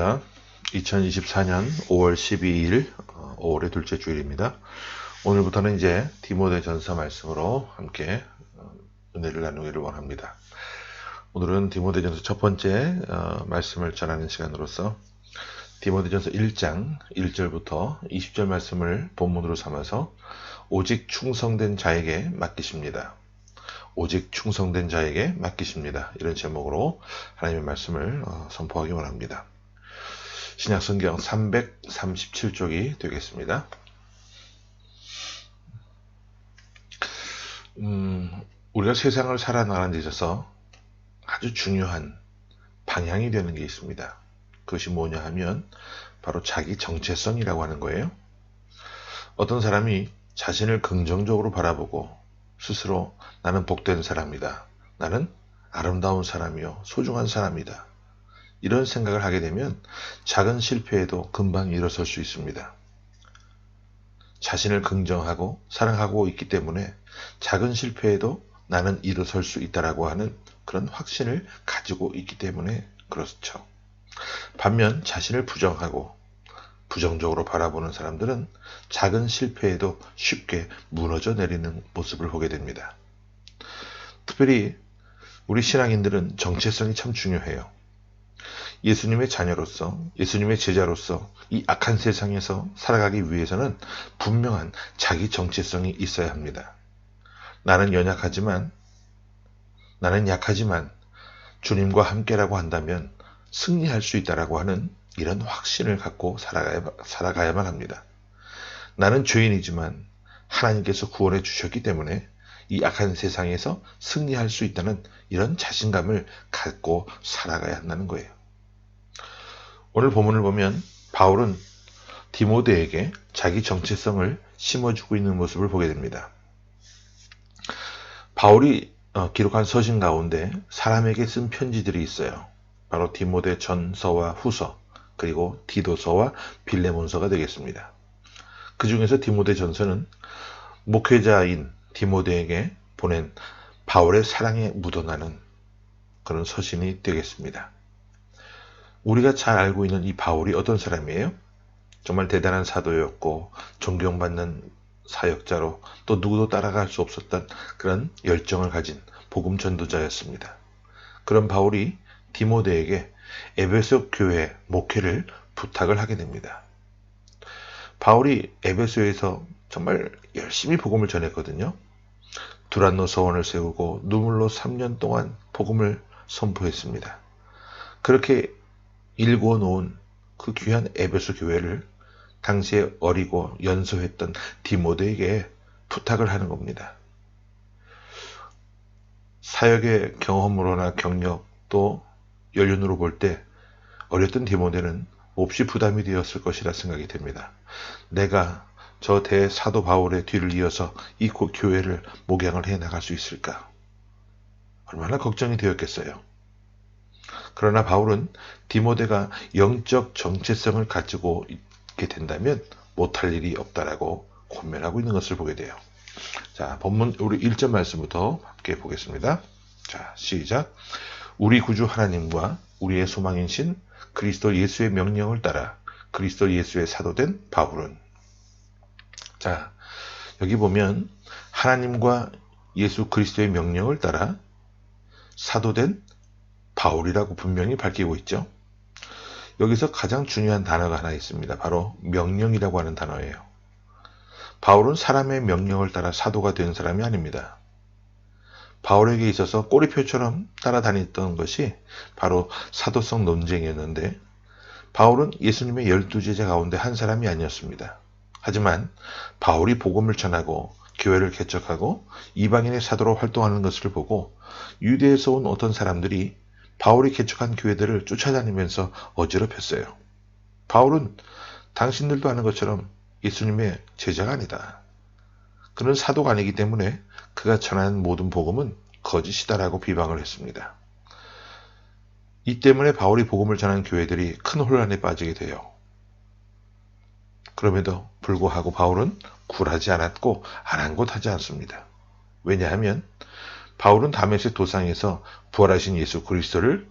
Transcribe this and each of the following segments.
할렐루야. 2024년 5월 12일, 5월의 둘째 주일입니다. 오늘부터는 이제 디모데 전서 말씀으로 함께 어, 은혜를 나누기를 원합니다. 오늘은 디모데 전서 첫 번째 어, 말씀을 전하는 시간으로서 디모데 전서 1장 1절부터 20절 말씀을 본문으로 삼아서 오직 충성된 자에게 맡기십니다. 오직 충성된 자에게 맡기십니다. 이런 제목으로 하나님의 말씀을 어, 선포하기 원합니다. 신약 성경 337쪽이 되겠습니다. 음, 우리가 세상을 살아나가는 데 있어서 아주 중요한 방향이 되는 게 있습니다. 그것이 뭐냐 하면 바로 자기 정체성이라고 하는 거예요. 어떤 사람이 자신을 긍정적으로 바라보고 스스로 나는 복된 사람이다. 나는 아름다운 사람이요. 소중한 사람이다. 이런 생각을 하게 되면 작은 실패에도 금방 일어설 수 있습니다. 자신을 긍정하고 사랑하고 있기 때문에 작은 실패에도 나는 일어설 수 있다라고 하는 그런 확신을 가지고 있기 때문에 그렇죠. 반면 자신을 부정하고 부정적으로 바라보는 사람들은 작은 실패에도 쉽게 무너져 내리는 모습을 보게 됩니다. 특별히 우리 신앙인들은 정체성이 참 중요해요. 예수님의 자녀로서, 예수님의 제자로서 이 악한 세상에서 살아가기 위해서는 분명한 자기 정체성이 있어야 합니다. 나는 연약하지만, 나는 약하지만 주님과 함께라고 한다면 승리할 수 있다라고 하는 이런 확신을 갖고 살아가야, 살아가야만 합니다. 나는 죄인이지만 하나님께서 구원해 주셨기 때문에 이 악한 세상에서 승리할 수 있다는 이런 자신감을 갖고 살아가야 한다는 거예요. 오늘 본문을 보면 바울은 디모데에게 자기 정체성을 심어주고 있는 모습을 보게 됩니다. 바울이 어, 기록한 서신 가운데 사람에게 쓴 편지들이 있어요. 바로 디모데 전서와 후서, 그리고 디도서와 빌레몬서가 되겠습니다. 그 중에서 디모데 전서는 목회자인 디모데에게 보낸 바울의 사랑에 묻어나는 그런 서신이 되겠습니다. 우리가 잘 알고 있는 이 바울이 어떤 사람이에요? 정말 대단한 사도였고 존경받는 사역자로 또 누구도 따라갈 수 없었던 그런 열정을 가진 복음 전도자였습니다. 그런 바울이 디모데에게 에베소 교회 목회를 부탁을 하게 됩니다. 바울이 에베소에서 정말 열심히 복음을 전했거든요. 두란노 서원을 세우고 눈물로 3년 동안 복음을 선포했습니다. 그렇게 일궈 놓은 그 귀한 에베소 교회를 당시에 어리고 연소했던 디모데에게 부탁을 하는 겁니다. 사역의 경험으로나 경력 또 연륜으로 볼 때 어렸던 디모데는 몹시 부담이 되었을 것이라 생각이 됩니다. 내가 저 대사도 바울의 뒤를 이어서 이 교회를 목양을 해 나갈 수 있을까? 얼마나 걱정이 되었겠어요. 그러나 바울은 디모데가 영적 정체성을 가지고 있게 된다면 못할 일이 없다라고 권면하고 있는 것을 보게 돼요. 자, 본문 우리 1절 말씀부터 함께 보겠습니다. 자, 시작. 우리 구주 하나님과 우리의 소망인 신 그리스도 예수의 명령을 따라 그리스도 예수의 사도된 바울은 자, 여기 보면 하나님과 예수 그리스도의 명령을 따라 사도된 바울이라고 분명히 밝히고 있죠. 여기서 가장 중요한 단어가 하나 있습니다. 바로 명령이라고 하는 단어예요. 바울은 사람의 명령을 따라 사도가 된 사람이 아닙니다. 바울에게 있어서 꼬리표처럼 따라다녔던 것이 바로 사도성 논쟁이었는데 바울은 예수님의 열두 제자 가운데 한 사람이 아니었습니다. 하지만 바울이 복음을 전하고 교회를 개척하고 이방인의 사도로 활동하는 것을 보고 유대에서 온 어떤 사람들이 바울이 개척한 교회들을 쫓아다니면서 어지럽혔어요. 바울은 당신들도 아는 것처럼 예수님의 제자가 아니다. 그는 사도가 아니기 때문에 그가 전하는 모든 복음은 거짓이다라고 비방을 했습니다. 이 때문에 바울이 복음을 전한 교회들이 큰 혼란에 빠지게 돼요. 그럼에도 불구하고 바울은 굴하지 않았고 아랑곳하지 않습니다. 왜냐하면 바울은 다메섹 도상에서 부활하신 예수 그리스도를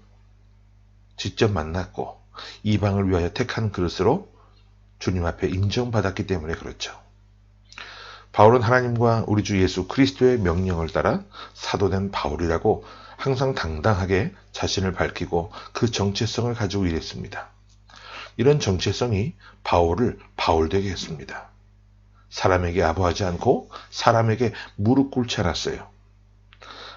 직접 만났고 이방을 위하여 택한 그릇으로 주님 앞에 인정받았기 때문에 그렇죠. 바울은 하나님과 우리 주 예수 그리스도의 명령을 따라 사도된 바울이라고 항상 당당하게 자신을 밝히고 그 정체성을 가지고 일했습니다. 이런 정체성이 바울을 바울되게 했습니다. 사람에게 아부하지 않고 사람에게 무릎 꿇지 않았어요.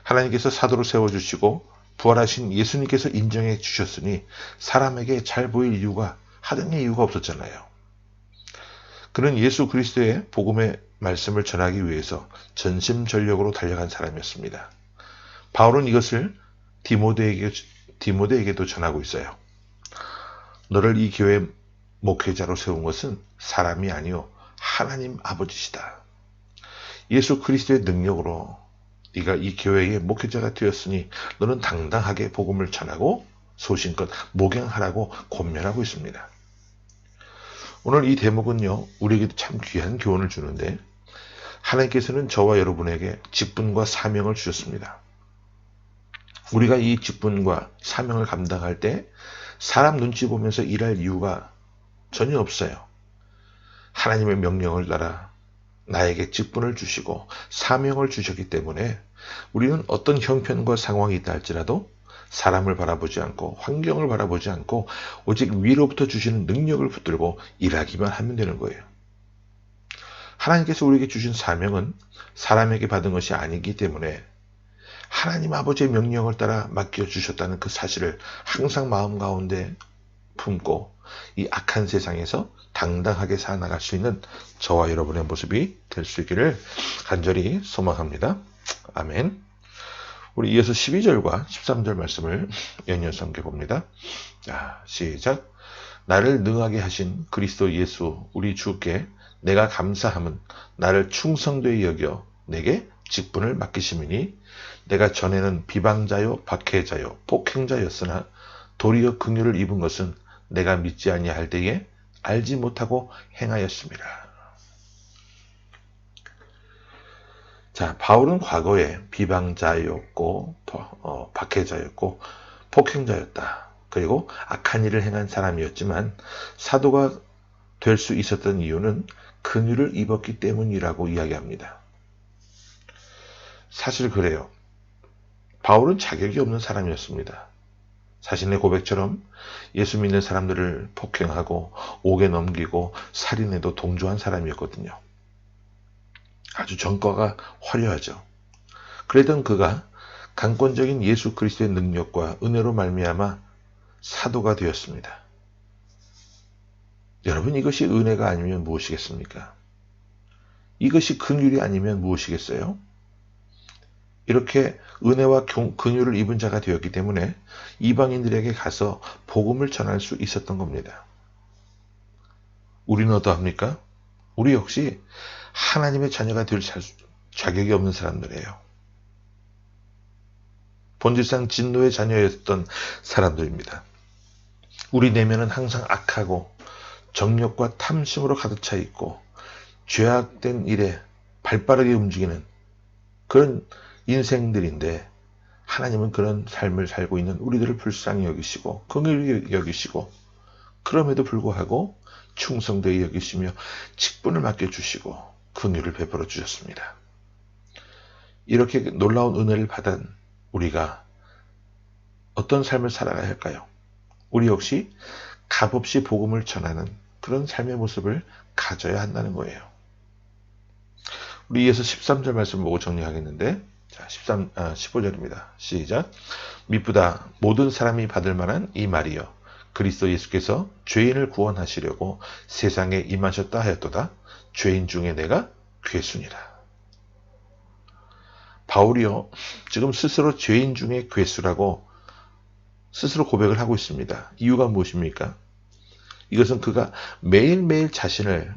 하나님께서 사도로 세워주시고 부활하신 예수님께서 인정해 주셨으니 사람에게 잘 보일 이유가 하등의 이유가 없었잖아요. 그는 예수 그리스도의 복음의 말씀을 전하기 위해서 전심전력으로 달려간 사람이었습니다. 바울은 이것을 디모데에게, 디모데에게도 전하고 있어요. 너를 이 교회 목회자로 세운 것은 사람이 아니요 하나님 아버지시다. 예수 그리스도의 능력으로 네가 이 교회의 목회자가 되었으니 너는 당당하게 복음을 전하고 소신껏 목양하라고 권면하고 있습니다. 오늘 이 대목은요, 우리에게도 참 귀한 교훈을 주는데, 하나님께서는 저와 여러분에게 직분과 사명을 주셨습니다. 우리가 이 직분과 사명을 감당할 때 사람 눈치 보면서 일할 이유가 전혀 없어요. 하나님의 명령을 따라 나에게 직분을 주시고 사명을 주셨기 때문에 우리는 어떤 형편과 상황이 있다 할지라도 사람을 바라보지 않고 환경을 바라보지 않고 오직 위로부터 주시는 능력을 붙들고 일하기만 하면 되는 거예요. 하나님께서 우리에게 주신 사명은 사람에게 받은 것이 아니기 때문에 하나님 아버지의 명령을 따라 맡겨 주셨다는 그 사실을 항상 마음 가운데 품고 이 악한 세상에서 당당하게 살아나갈 수 있는 저와 여러분의 모습이 될 수 있기를 간절히 소망합니다. 아멘. 우리 이어서 12절과 13절 말씀을 연이어서 봅니다. 자, 시작. 나를 능하게 하신 그리스도 예수 우리 주께 내가 감사함은 나를 충성되이 여겨 내게 직분을 맡기심이니 내가 전에는 비방자요 박해자요 폭행자였으나 도리어 긍휼을 입은 것은 내가 믿지 아니할 때에 알지 못하고 행하였습니다. 자, 바울은 과거에 비방자였고 어, 박해자였고 폭행자였다. 그리고 악한 일을 행한 사람이었지만 사도가 될 수 있었던 이유는 근유를 입었기 때문이라고 이야기합니다. 사실 그래요. 바울은 자격이 없는 사람이었습니다. 자신의 고백처럼 예수 믿는 사람들을 폭행하고 옥에 넘기고 살인해도 동조한 사람이었거든요. 아주 전과가 화려하죠. 그랬던 그가 강권적인 예수 그리스도의 능력과 은혜로 말미암아 사도가 되었습니다. 여러분 이것이 은혜가 아니면 무엇이겠습니까? 이것이 긍휼이 아니면 무엇이겠어요? 이렇게 은혜와 근유를 입은 자가 되었기 때문에 이방인들에게 가서 복음을 전할 수 있었던 겁니다. 우리는 어떠합니까? 우리 역시 하나님의 자녀가 될 자격이 없는 사람들이에요. 본질상 진노의 자녀였던 사람들입니다. 우리 내면은 항상 악하고 정력과 탐심으로 가득 차 있고 죄악된 일에 발빠르게 움직이는 그런 인생들인데 하나님은 그런 삶을 살고 있는 우리들을 불쌍히 여기시고 긍휼히 여기시고 그럼에도 불구하고 충성되이 여기시며 직분을 맡겨주시고 긍휼을 베풀어 주셨습니다. 이렇게 놀라운 은혜를 받은 우리가 어떤 삶을 살아가야 할까요? 우리 역시 값없이 복음을 전하는 그런 삶의 모습을 가져야 한다는 거예요. 우리 이에서 13절 말씀 보고 정리하겠는데 자, 13, 아, 15절입니다. 시작. 미쁘다. 모든 사람이 받을 만한 이 말이여. 그리스도 예수께서 죄인을 구원하시려고 세상에 임하셨다 하였도다. 죄인 중에 내가 괴순이라. 바울이요. 지금 스스로 죄인 중에 괴수라고 스스로 고백을 하고 있습니다. 이유가 무엇입니까? 이것은 그가 매일매일 자신을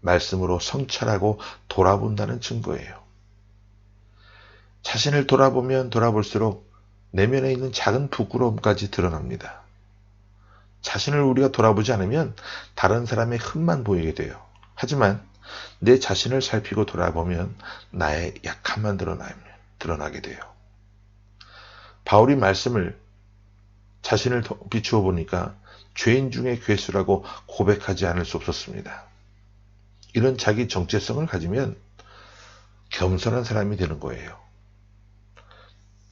말씀으로 성찰하고 돌아본다는 증거예요. 자신을 돌아보면 돌아볼수록 내면에 있는 작은 부끄러움까지 드러납니다. 자신을 우리가 돌아보지 않으면 다른 사람의 흠만 보이게 돼요. 하지만 내 자신을 살피고 돌아보면 나의 약함만 드러나게 돼요. 바울이 말씀을 자신을 비추어 보니까 죄인 중에 괴수라고 고백하지 않을 수 없었습니다. 이런 자기 정체성을 가지면 겸손한 사람이 되는 거예요.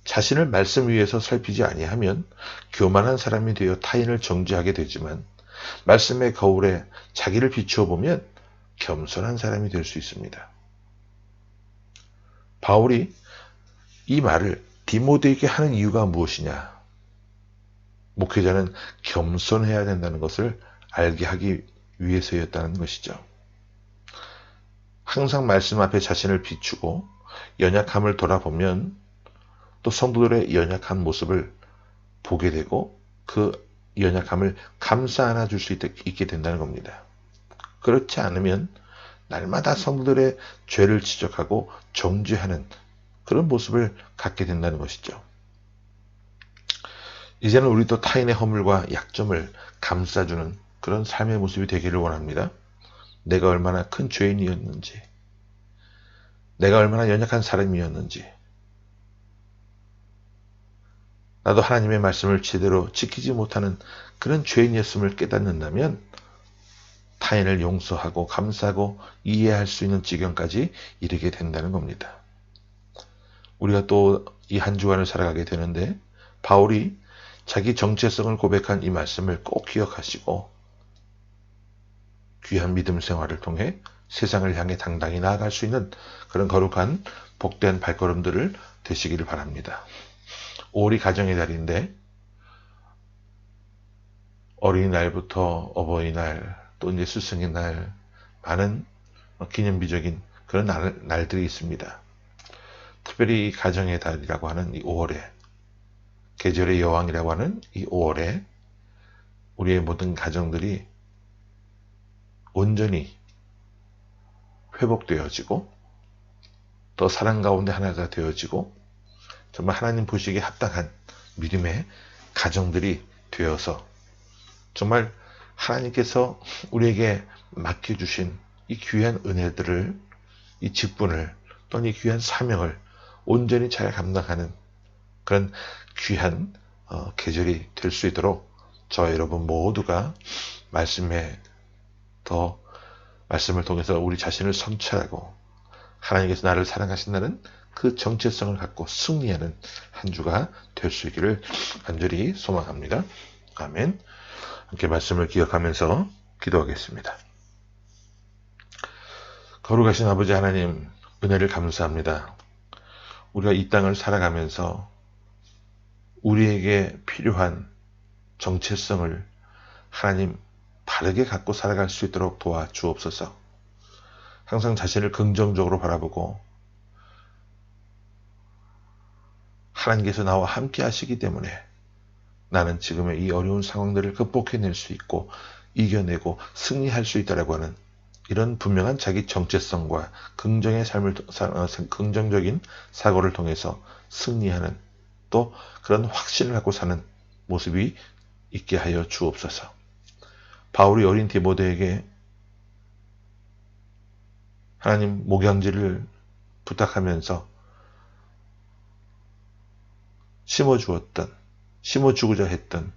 자신을 말씀 위에서 살피지 아니하면 교만한 사람이 되어 타인을 정죄하게 되지만 말씀의 거울에 자기를 비추어 보면 겸손한 사람이 될 수 있습니다. 바울이 이 말을 디모데에게 하는 이유가 무엇이냐? 목회자는 겸손해야 된다는 것을 알게 하기 위해서였다는 것이죠. 항상 말씀 앞에 자신을 비추고 연약함을 돌아보면 또 성도들의 연약한 모습을 보게 되고 그 연약함을 감싸 안아 줄 수 있게 된다는 겁니다. 그렇지 않으면 날마다 성도들의 죄를 지적하고 정죄하는 그런 모습을 갖게 된다는 것이죠. 이제는 우리도 타인의 허물과 약점을 감싸주는 그런 삶의 모습이 되기를 원합니다. 내가 얼마나 큰 죄인이었는지, 내가 얼마나 연약한 사람이었는지, 나도 하나님의 말씀을 제대로 지키지 못하는 그런 죄인이었음을 깨닫는다면 타인을 용서하고 감사하고 이해할 수 있는 지경까지 이르게 된다는 겁니다. 우리가 또 이 한 주간을 살아가게 되는데 바울이 자기 정체성을 고백한 이 말씀을 꼭 기억하시고 귀한 믿음 생활을 통해 세상을 향해 당당히 나아갈 수 있는 그런 거룩한 복된 발걸음들을 되시기를 바랍니다. 5월이 가정의 달인데 어린이날부터 어버이날 또 이제 스승의 날 많은 기념비적인 그런 날, 날들이 있습니다. 특별히 가정의 달이라고 하는 이 5월에 계절의 여왕이라고 하는 이 5월에 우리의 모든 가정들이 온전히 회복되어지고 또 사랑 가운데 하나가 되어지고 정말 하나님 보시기에 합당한 믿음의 가정들이 되어서 정말 하나님께서 우리에게 맡겨주신 이 귀한 은혜들을 이 직분을 또는 이 귀한 사명을 온전히 잘 감당하는 그런 귀한 어, 계절이 될 수 있도록 저 여러분 모두가 말씀에 더 말씀을 통해서 우리 자신을 성찰하고 하나님께서 나를 사랑하신다는 그 정체성을 갖고 승리하는 한 주가 될 수 있기를 간절히 소망합니다. 아멘. 함께 말씀을 기억하면서 기도하겠습니다. 거룩하신 아버지 하나님, 은혜를 감사합니다. 우리가 이 땅을 살아가면서 우리에게 필요한 정체성을 하나님 바르게 갖고 살아갈 수 있도록 도와 주옵소서. 항상 자신을 긍정적으로 바라보고 하나님께서 나와 함께 하시기 때문에 나는 지금의 이 어려운 상황들을 극복해낼 수 있고 이겨내고 승리할 수 있다라고 하는 이런 분명한 자기 정체성과 긍정의 삶을 어, 긍정적인 사고를 통해서 승리하는 또 그런 확신을 갖고 사는 모습이 있게 하여 주옵소서. 바울이 어린 디모데에게 하나님 목양지를 부탁하면서 심어 주었던 심어 주고자 했던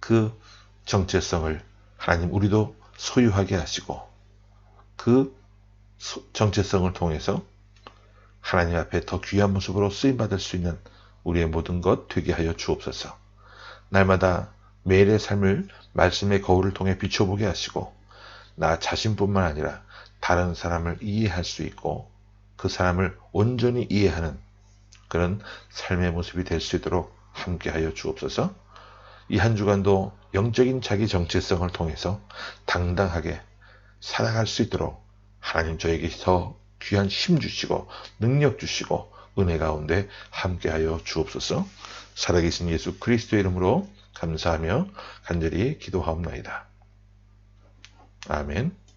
그 정체성을 하나님 우리도 소유하게 하시고 그 정체성을 통해서 하나님 앞에 더 귀한 모습으로 쓰임 받을 수 있는 우리의 모든 것 되게 하여 주옵소서. 날마다 매일의 삶을 말씀의 거울을 통해 비춰보게 하시고 나 자신뿐만 아니라 다른 사람을 이해할 수 있고 그 사람을 온전히 이해하는 그런 삶의 모습이 될 수 있도록 함께하여 주옵소서. 이 한 주간도 영적인 자기 정체성을 통해서 당당하게 살아갈 수 있도록 하나님 저에게 더 귀한 힘 주시고 능력 주시고 은혜 가운데 함께하여 주옵소서. 살아계신 예수 그리스도의 이름으로 감사하며 간절히 기도하옵나이다. 아멘.